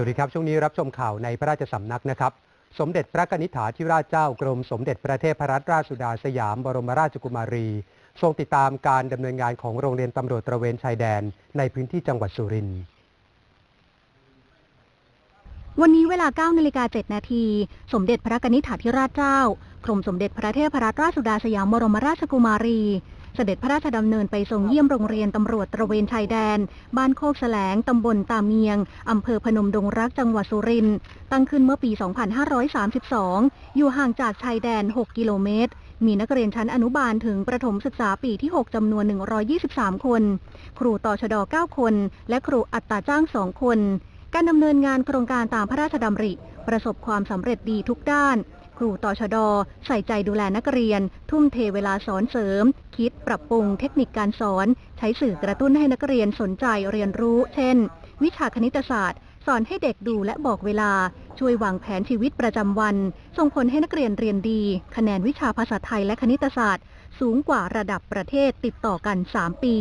วัสดีครับ ช่วงนี้รับชมข่าวในพระราชสำนักนะครับ สมเด็จพระกนิษฐาธิราชเจ้ากรมสมเด็จพระเทพรัตนราชสุดาสยามบรมราชกุมารี ทรงติดตามการดำเนินงานของโรงเรียนตำรวจตระเวนชายแดนในพื้นที่จังหวัดสุรินทร์วันนี้เวลา9นาฬิกา7นาทีสมเด็จพระกนิษฐาธิราชเจ้ากรมสมเด็จพระเทพรัตนราชสุดาสยามบรมราชกุมารี เสด็จพระราชดำเนินไปทรงเยี่ยมโรงเรียนตำรวจตระเวนชายแดน บ้านโคกแสลงตำบลตาเมียงอำเภอพนมดงรักจังหวัดสุรินทร์ตั้งขึ้นเมื่อปี 2532 อยู่ห่างจากชายแดน 6 กิโลเมตร มีนักเรียนชั้นอนุบาลถึงประถมศึกษาปีที่ 6จำนวน 123 คน ครูต่อชด 9 คน และครูอัตราจ้าง 2 คน การดำเนินงานโครงการตามพระราชดำริ ประสบความสำเร็จดีทุกด้าน รูต่อชดใส่ใจดูแลนักเรียน ทุ่มเทเวลาสอนเสริม คิดปรับปรุงเทคนิคการสอน ใช้สื่อกระตุ้นให้นักเรียนสนใจเรียนรู้ เช่น วิชาคณิตศาสตร์ สอนให้เด็กดูและบอกเวลา ช่วยวางแผนชีวิตประจำวัน ส่งผลให้นักเรียนเรียนดี คะแนนวิชาภาษาไทยและคณิตศาสตร์ สูงกว่าระดับประเทศติดต่อกัน 3 ปี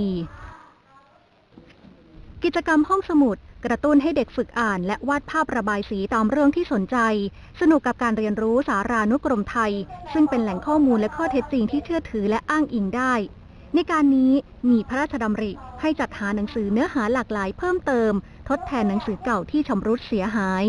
กิจกรรมห้องสมุด กระตุ้นให้เด็กฝึกอ่านและวาดภาพระบายสีตามเรื่องที่สนใจ สนุกกับการเรียนรู้สารานุกรมไทย ซึ่งเป็นแหล่งข้อมูลและข้อเท็จจริงที่เชื่อถือและอ้างอิงได้ ในการนี้มีพระราชดำริให้จัดหาหนังสือเนื้อหาหลากหลายเพิ่มเติม ทดแทนหนังสือเก่าที่ชำรุดเสียหาย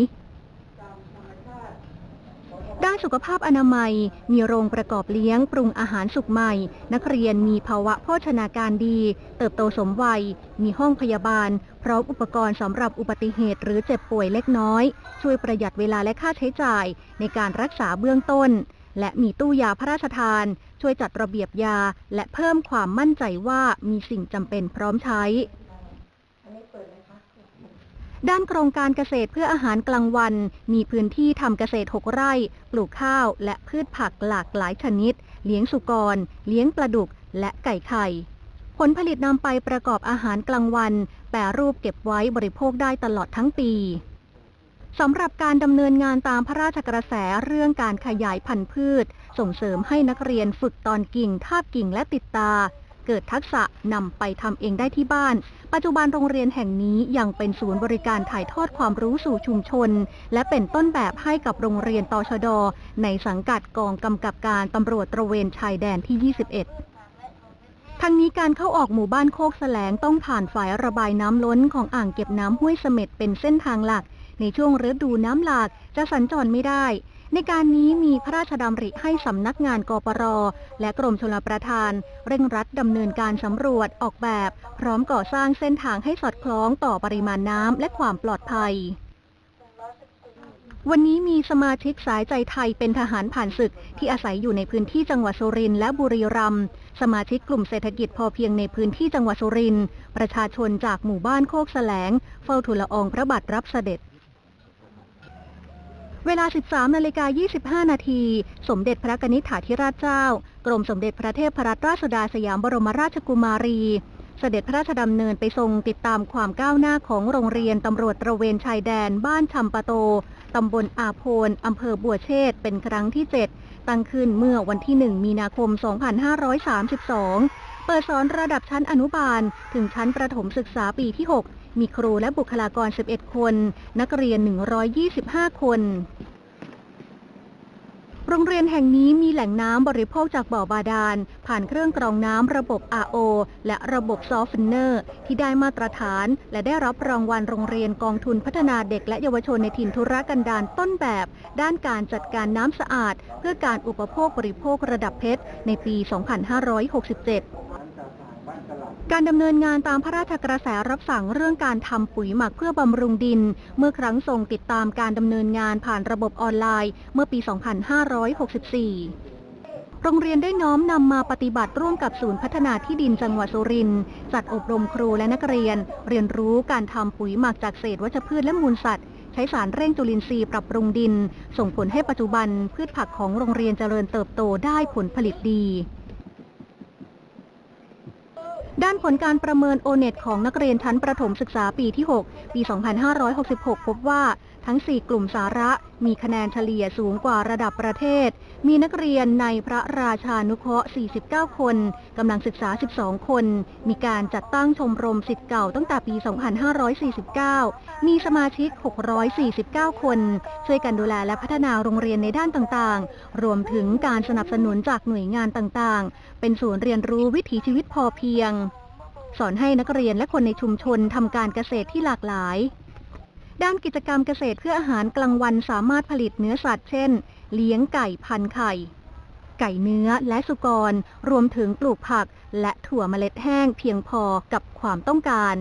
านสุขภาพอนามัย มีโรงประกอบเลี้ยงปรุงอาหารสุกใหม่ นักเรียนมีภาวะโภชนาการดี เติบโตสมวัย มีห้องพยาบาล พร้อมอุปกรณ์สำหรับอุบัติเหตุหรือเจ็บป่วยเล็กน้อย ช่วยประหยัดเวลาและค่าใช้จ่าย ในการรักษาเบื้องต้น และมีตู้ยาพระราชทาน ช่วยจัดระเบียบยา และเพิ่มความมั่นใจว่ามีสิ่งจำเป็นพร้อมใช้ ด้านโครงการเกษตรเพื่ออาหารกลางวัน มีพื้นที่ทำเกษตร 6 ไร่ ปลูกข้าวและพืชผักหลากหลายชนิด เลี้ยงสุกร เลี้ยงปลาดุก และไก่ไข่ ผลผลิตนำไปประกอบอาหารกลางวัน แปรรูปเก็บไว้บริโภคได้ตลอดทั้งปีสำหรับการดำเนินงานตามพระราชกระแสเรื่องการขยายพันธุ์พืช ส่งเสริมให้นักเรียนฝึกตอนกิ่งทาบกิ่งและติดตา เกิดทักษะนำไปทำเองได้ที่บ้าน ปัจจุบันโรงเรียนแห่งนี้ยังเป็นศูนย์บริการถ่ายทอดความรู้สู่ชุมชน และเป็นต้นแบบให้กับโรงเรียนตชด ในสังกัดกองกำกับการตำรวจตระเวนชายแดนที่ 21ทั้งนี้การเข้าออกหมู่บ้านโคกแสลงต้องผ่านฝายระบายน้ำล้นของอ่างเก็บน้ำห้วยเสม็ดเป็นเส้นทางหลัก ในช่วงฤดูน้ำหลากจะสัญจรไม่ได้ ในการนี้มีพระราชดำริให้สำนักงานกปรและกรมชลประทาน เร่งรัดดำเนินการสำรวจออกแบบ พร้อมก่อสร้างเส้นทางให้สอดคล้องต่อปริมาณน้ำและความปลอดภัย วันนี้มีสมาชิกสายใจไทยเป็นทหารผ่านศึกที่อาศัยอยู่ในพื้นที่จังหวัดสุรินทร์และบุรีรัมย์สมาชิกกลุ่มเศรษฐกิจพอเพียงในพื้นที่จังหวัดสุรินทร์ประชาชนจากหมู่บ้านโคกแสลง เฝ้าทูลละอองพระบาทรับเสด็จ เวลา 13นาฬิกา25 นาที สมเด็จพระกนิษฐาธิราชเจ้า กรมสมเด็จพระเทพรัตนราชสุดาสยามบรมราชกุมารี เสด็จพระราชดำเนินไปทรงติดตามความก้าวหน้าของโรงเรียนตำรวจตระเวนชายแดนบ้านชำปะโต ตำบลอาโพนอำเภอบัวเชษฐ์เป็นครั้งที่ 7 ตั้งขึ้นเมื่อวันที่ 1 มีนาคม 2532 เปิดสอนระดับชั้นอนุบาล ถึงชั้นประถมศึกษาปีที่ 6 มีครูและบุคลากร 11 คน นักเรียน 125 คน โรงเรียนแห่งนี้มีแหล่งน้ำบริโภคจากบ่อบาดาล ผ่านเครื่องกรองน้ำระบบ RO และระบบซอฟเนอร์ ที่ได้มาตรฐาน และได้รับรางวัลโรงเรียนกองทุนพัฒนาเด็กและเยาวชนในถิ่นทุรกันดารต้นแบบ ด้านการจัดการน้ำสะอาด เพื่อการอุปโภคบริโภคระดับเพชรในปี 2567 การดำเนินงานตามพระราชกระแสรับสั่งเรื่องการทำปุ๋ยหมักเพื่อบำรุงดิน เมื่อครั้งทรงติดตามการดำเนินงานผ่านระบบออนไลน์ เมื่อปี 2564โรงเรียนได้น้อมนำมาปฏิบัติร่วมกับศูนย์พัฒนาที่ดินจังหวัดสุรินทร์จัดอบรมครูและนักเรียน เรียนรู้การทำปุ๋ยหมักจากเศษวัชพืชและมูลสัตว์ ใช้สารเร่งจุลินทรีย์ปรับปรุงดิน ส่งผลให้ปัจจุบันพืชผักของโรงเรียนเจริญเติบโตได้ผลผลิตดี ด้านผลการประเมินโอเน็ตของนักเรียนชั้นประถมศึกษาปีที่ 6 ปี 2566 พบว่าทั้ง 4 กลุ่มสาระมีคะแนนเฉลี่ยสูงกว่าระดับประเทศ มีนักเรียนในพระราชานุเคราะห์ 49 คน กำลังศึกษา 12 คน มีการจัดตั้งชมรมสิทธิ์เก่าตั้งแต่ปี 2549 มีสมาชิก 649 คน ช่วยกันดูแลและพัฒนาโรงเรียนในด้านต่างๆ รวมถึงการสนับสนุนจากหน่วยงานต่างๆ เป็นศูนย์เรียนรู้วิถีชีวิตพอเพียง สอนให้นักเรียนและคนในชุมชนทำการเกษตรที่หลากหลาย ด้านกิจกรรมเกษตรเพื่ออาหารกลางวันสามารถผลิตเนื้อสัตว์เช่น เลี้ยงไก่พันไข่ ไก่เนื้อและสุกร รวมถึงปลูกผักและถั่วเมล็ดแห้งเพียงพอกับความต้องการ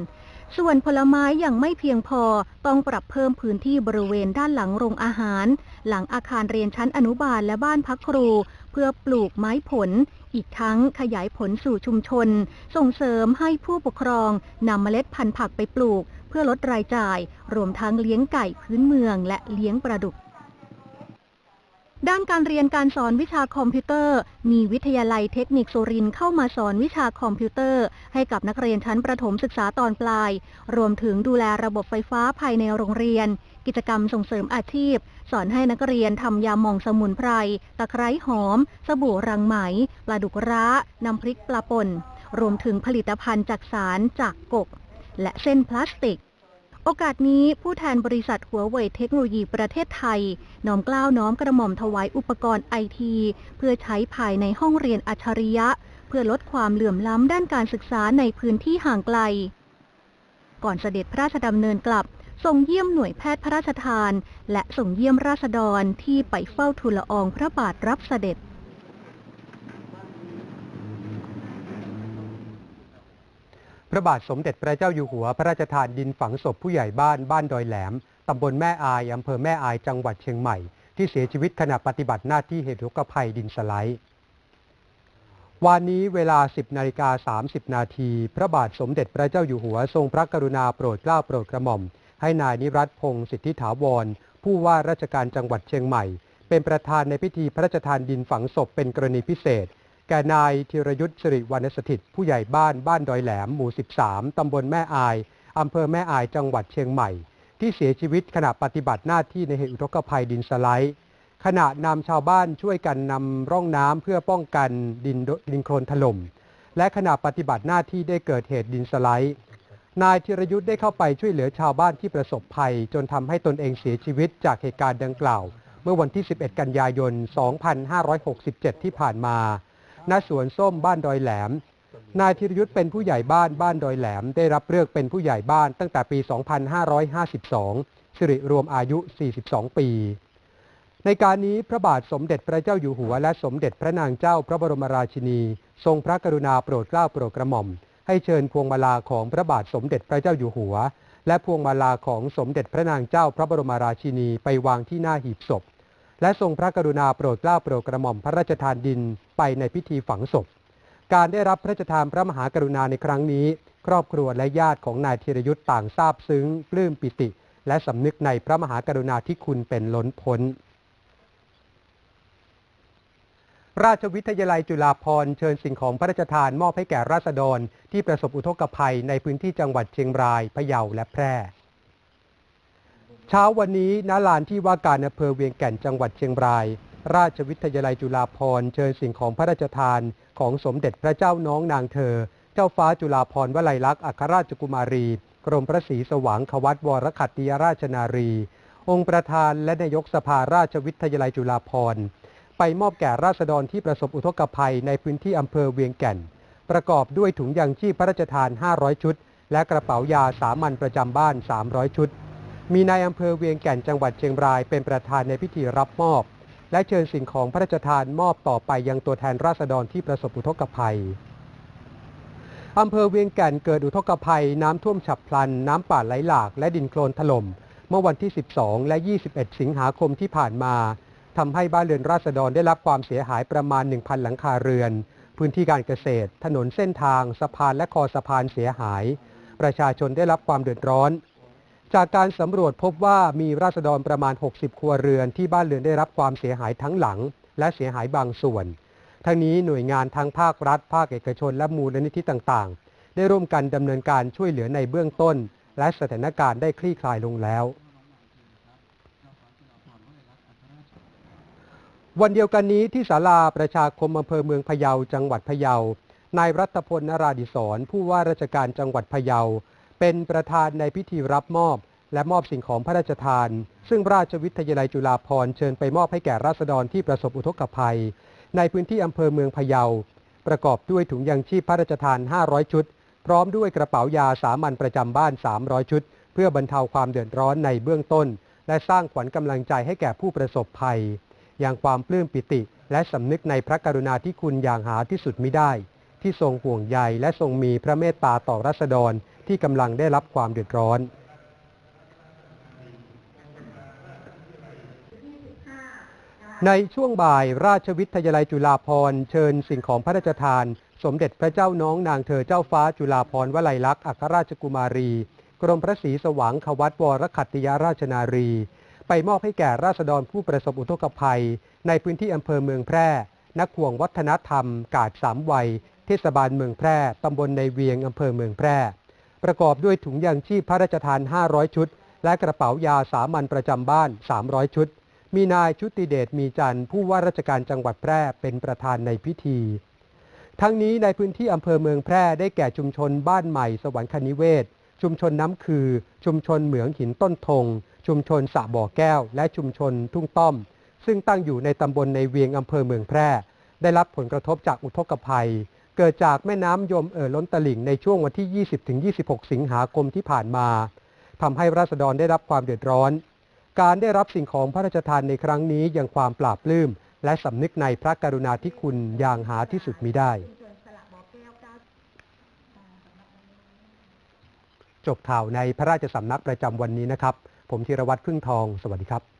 ส่วนผลไม้ยังไม่เพียงพอต้องปรับเพิ่มพื้นที่บริเวณด้านหลังโรงอาหาร หลังอาคารเรียนชั้นอนุบาลและบ้านพักครู เพื่อปลูกไม้ผล อีกทั้งขยายผลสู่ชุมชน ส่งเสริมให้ผู้ปกครองนำเมล็ดพันธุ์ผักไปปลูก เพื่อลดรายจ่าย รวมทั้งเลี้ยงไก่พื้นเมืองและเลี้ยงปลาดุก ด้านการเรียนการสอนวิชาคอมพิวเตอร์ มีวิทยาลัยเทคนิคสุรินทร์เข้ามาสอนวิชาคอมพิวเตอร์ ให้กับนักเรียนชั้นประถมศึกษาตอนปลาย รวมถึงดูแลระบบไฟฟ้าภายในโรงเรียน กิจกรรมส่งเสริมอาชีพ สอนให้นักเรียนทำยาหม่องสมุนไพร ตะไคร้หอม สบู่รังไหม ปลาดุกร้า น้ำพริกปลาป่น รวมถึงผลิตภัณฑ์จากสารจากกก และเส้นพลาสติก โอกาสนี้ผู้แทนบริษัทหัวเว่ยเทคโนโลยีประเทศไทย น้อมกล้าวน้อมกระหม่อมถวายอุปกรณ์ไอที เพื่อใช้ภายในห้องเรียนอัจฉริยะ เพื่อลดความเหลื่อมล้ำด้านการศึกษาในพื้นที่ห่างไกล ก่อนเสด็จพระราชดำเนินกลับทรงเยี่ยมหน่วยแพทย์พระราชทาน และส่งเยี่ยมราษฎรที่ไปเฝ้าทูลละอองพระบาทรับเสด็จ พระบาทสมเด็จพระเจ้าอยู่หัว พระราชทานดินฝังศพผู้ใหญ่บ้านบ้านดอยแหลม ตำบลแม่อายอำเภอแม่อายจังหวัดเชียงใหม่ ที่เสียชีวิตขณะปฏิบัติหน้าที่เหตุรุกภัยดินสไลด์วันนี้เวลา 10นาฬิกา30 นาทีพระบาทสมเด็จพระเจ้าอยู่หัว ทรงพระกรุณาโปรดเกล้าโปรดกระหม่อม ให้นายนิรัตพงศ์สิทธิถาวร ผู้ว่าราชการจังหวัดเชียงใหม่ เป็นประธานในพิธีพระราชทานดินฝังศพเป็นกรณีพิเศษ แก่นายธีรยุทธ์สิริวรรณสถิต ผู้ใหญ่บ้านบ้านดอยแหลมหมู่ 13 ตำบลแม่อาย อำเภอแม่อายจังหวัดเชียงใหม่ ที่เสียชีวิตขณะปฏิบัติหน้าที่ในเหตุอุทกภัยดินสไลด์ ขณะนำชาวบ้านช่วยกันนำร่องน้ำเพื่อป้องกันดินดินโคลนถล่ม และขณะปฏิบัติหน้าที่ได้เกิดเหตุดินสไลด์นายธีรยุทธ์ได้เข้าไปช่วยเหลือชาวบ้านที่ประสบภัย จนทำให้ตนเองเสียชีวิตจากเหตุการณ์ดังกล่าว เมื่อวันที่ 11 กันยายน 2567 ที่ผ่านมา ณสวนส้มบ้านดอยแหลม นายธีรยุทธ์เป็นผู้ใหญ่บ้านบ้านดอยแหลม ได้รับเลือกเป็นผู้ใหญ่บ้านตั้งแต่ปี 2552 สิริรวมอายุ 42 ปี ในการนี้พระบาทสมเด็จพระเจ้าอยู่หัว และสมเด็จพระนางเจ้าพระบรมราชินี ทรงพระกรุณาโปรดเกล้าโปรดกระหม่อม ให้เชิญพวงมาลาของพระบาทสมเด็จพระเจ้าอยู่หัว และพวงมาลาของสมเด็จพระนางเจ้าพระบรมราชินีไปวางที่หน้าหีบศพ และทรงพระกรุณาโปรดเกล้าโปรดกระหม่อมพระราชทานดินไปในพิธีฝังศพ การได้รับพระราชทานพระมหากรุณาในครั้งนี้ ครอบครัวและญาติของนายธีรยุทธ์ต่างซาบซึ้งปลื้มปิติ และสำนึกในพระมหากรุณาธิคุณเป็นล้นพ้น ราชวิทยาลัยจุฬาภรณ์เชิญสิ่งของพระราชทานมอบให้แก่ราษฎร ที่ประสบอุทกภัยในพื้นที่จังหวัดเชียงราย พะเยาและแพร่ เช้าวันนี้ณลานที่ว่าการอำเภอเวียงแก่นจังหวัดเชียงราย ราชวิทยาลัยจุฬาภรณ์เชิญสิ่งของพระราชทานของสมเด็จพระเจ้าน้องนางเธอ เจ้าฟ้าจุฬาภรณ์วลัยลักษณ์อัครราชกุมารี กรมพระศรีสว่างควัตวรขัตติยราชนารี องค์ประธานและนายกสภาราชวิทยาลัยจุฬาภรณ์ไปมอบแก่ราษฎรที่ประสบอุทกภัยในพื้นที่อำเภอเวียงแก่น ประกอบด้วยถุงยางชีพพระราชทาน 500 ชุด และกระเป๋ายาสามัญประจำบ้าน 300 ชุด มีนายอำเภอเวียงแก่นจังหวัดเชียงรายเป็นประธานในพิธีรับมอบ และเชิญสิ่งของพระราชทานมอบต่อไปยังตัวแทนราษฎรที่ประสบอุทกภัยอำเภอเวียงแก่นเกิดอุทกภัยน้ำท่วมฉับพลัน น้ำป่าไหลหลาก และดินโคลนถล่ม เมื่อวันที่ 12 และ 21 สิงหาคมที่ผ่านมาทำให้บ้านเรือนราษฎรได้รับความเสียหายประมาณ 1,000 หลังคาเรือน พื้นที่การเกษตร ถนนเส้นทาง สะพานและคอสะพานเสียหาย ประชาชนได้รับความเดือดร้อน จากการสำรวจพบว่ามีราษฎรประมาณ 60 ครัวเรือนที่บ้านเรือนได้รับความเสียหายทั้งหลัง และเสียหายบางส่วน ทั้งนี้หน่วยงานทั้งภาครัฐ ภาคเอกชนและมูลนิธิต่างๆ ได้ร่วมกันดำเนินการช่วยเหลือในเบื้องต้น และสถานการณ์ได้คลี่คลายลงแล้ววันเดียวกันนี้ที่ศาลาประชาคมอำเภอเมืองพะเยาจังหวัดพะเยานายรัตพลนราดิศรผู้ว่าราชการจังหวัดพะเยา เป็นประธานในพิธีรับมอบ และมอบสิ่งของพระราชทาน ซึ่งราชวิทยาลัยจุฬาภรณ์เชิญไปมอบให้แก่ราษฎรที่ประสบอุทกภัย ในพื้นที่อำเภอเมืองพะเยา ประกอบด้วยถุงยางชีพพระราชทาน 500 ชุด พร้อมด้วยกระเป๋ายาสามัญประจำบ้าน 300 ชุด เพื่อบรรเทาความเดือดร้อนในเบื้องต้น และสร้างขวัญกำลังใจให้แก่ผู้ประสบภัย อย่างความปลื้มปิติ และสำนึกในพระกรุณาธิคุณอย่างหาที่สุดมิได้ ที่ทรงห่วงใยและทรงมีพระเมตตาต่อรัษฎร ที่กำลังได้รับความเดือดร้อน ในช่วงบ่ายราชวิทยาลัยจุฬาภรณ์เชิญสิ่งของพระราชทาน สมเด็จพระเจ้าน้องนางเธอเจ้าฟ้าจุฬาภรณ์วลัยลักษณ์อัครราชกุมารี กรมพระศรีสว่างขวัตวรขัตติยาราชนารี ไปมอบให้แก่ราษฎรผู้ประสบอุทกภัย ในพื้นที่อำเภอเมืองแพร่นักห่วงวัฒนธรรม กาดสามวัย เทศบาลเมืองแพร่ ตำบลในเวียง อำเภอเมืองแพร่ ประกอบด้วยถุงยางชีพพระราชทาน 500 ชุด และกระเป๋ายาสามัญประจำบ้าน 300 ชุด มีนายชุติเดชมีจันทร์ผู้ว่าราชการจังหวัดแพร่เป็นประธานในพิธี ทั้งนี้ในพื้นที่อำเภอเมืองแพร่ได้แก่ชุมชนบ้านใหม่สวรรคนิเวศ ชุมชนน้ำคือ ชุมชนเหมืองหินต้นทง ชุมชนสระบ่อแก้ว และชุมชนทุ่งต้อม ซึ่งตั้งอยู่ในตำบลในเวียงอำเภอเมืองแพร่ ได้รับผลกระทบจากอุทกภัย เกิดจากแม่น้ำยมเอ่อล้นตลิ่งในช่วงวันที่ 20-26 สิงหาคมที่ผ่านมาทำให้ราษฎรได้รับความเดือดร้อน การได้รับสิ่งของพระราชทานในครั้งนี้ยังความปราบปลื้มและสำนึกในพระกรุณาธิคุณอย่างหาที่สุดมิได้ จบข่าวในพระราชสำนักประจำวันนี้นะครับ ผมธีรวัตรพึ่งทอง สวัสดีครับ